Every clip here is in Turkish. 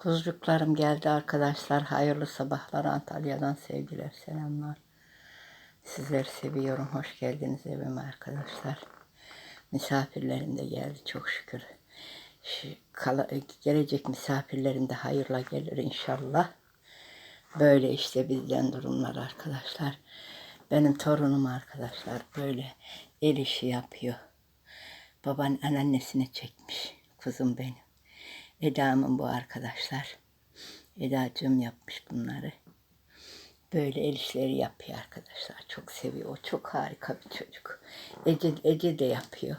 Kuzucuklarım geldi arkadaşlar. Hayırlı sabahlar Antalya'dan sevgiler, selamlar. Sizleri seviyorum. Hoş geldiniz evime arkadaşlar. Misafirlerim de geldi çok şükür. Şu kala- gelecek misafirlerim de hayırla gelir inşallah. Böyle işte bizden durumlar arkadaşlar. Benim torunum arkadaşlar böyle el işi yapıyor. Baban anneannesine çekmiş. Kuzum benim. Eda'mın bu arkadaşlar. Eda'cığım yapmış bunları. Böyle el işleri yapıyor arkadaşlar. Çok seviyor. O çok harika bir çocuk. Ece, Ece de yapıyor.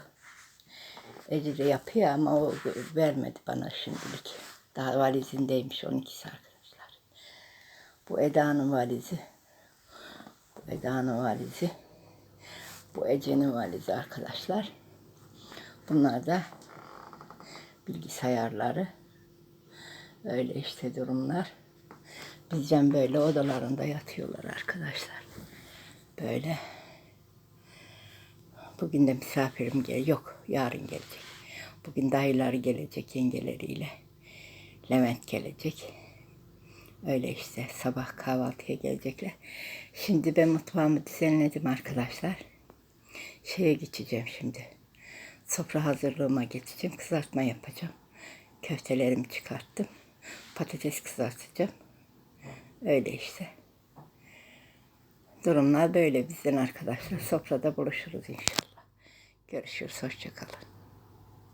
Ece de yapıyor ama o vermedi bana şimdilik. Daha valizindeymiş 12'si arkadaşlar. Bu Eda'nın valizi. Bu Eda'nın valizi. Bu Ece'nin valizi arkadaşlar. Bunlar da bilgisayarları. Öyle işte durumlar. Bizden böyle odalarında yatıyorlar arkadaşlar. Böyle. Bugün de misafirim gel. Yok yarın gelecek. Bugün dayıları gelecek yengeleriyle. Levent gelecek. Öyle işte sabah kahvaltıya gelecekler. Şimdi ben mutfağımı düzenledim arkadaşlar. Şeye geçeceğim şimdi. Sofra hazırlığıma geçeceğim. Kızartma yapacağım. Köftelerimi çıkarttım. Patates kızartacağım. Öyle işte. Durumlar böyle bizden arkadaşlar. Sofrada buluşuruz inşallah. Görüşürüz. Hoşçakalın.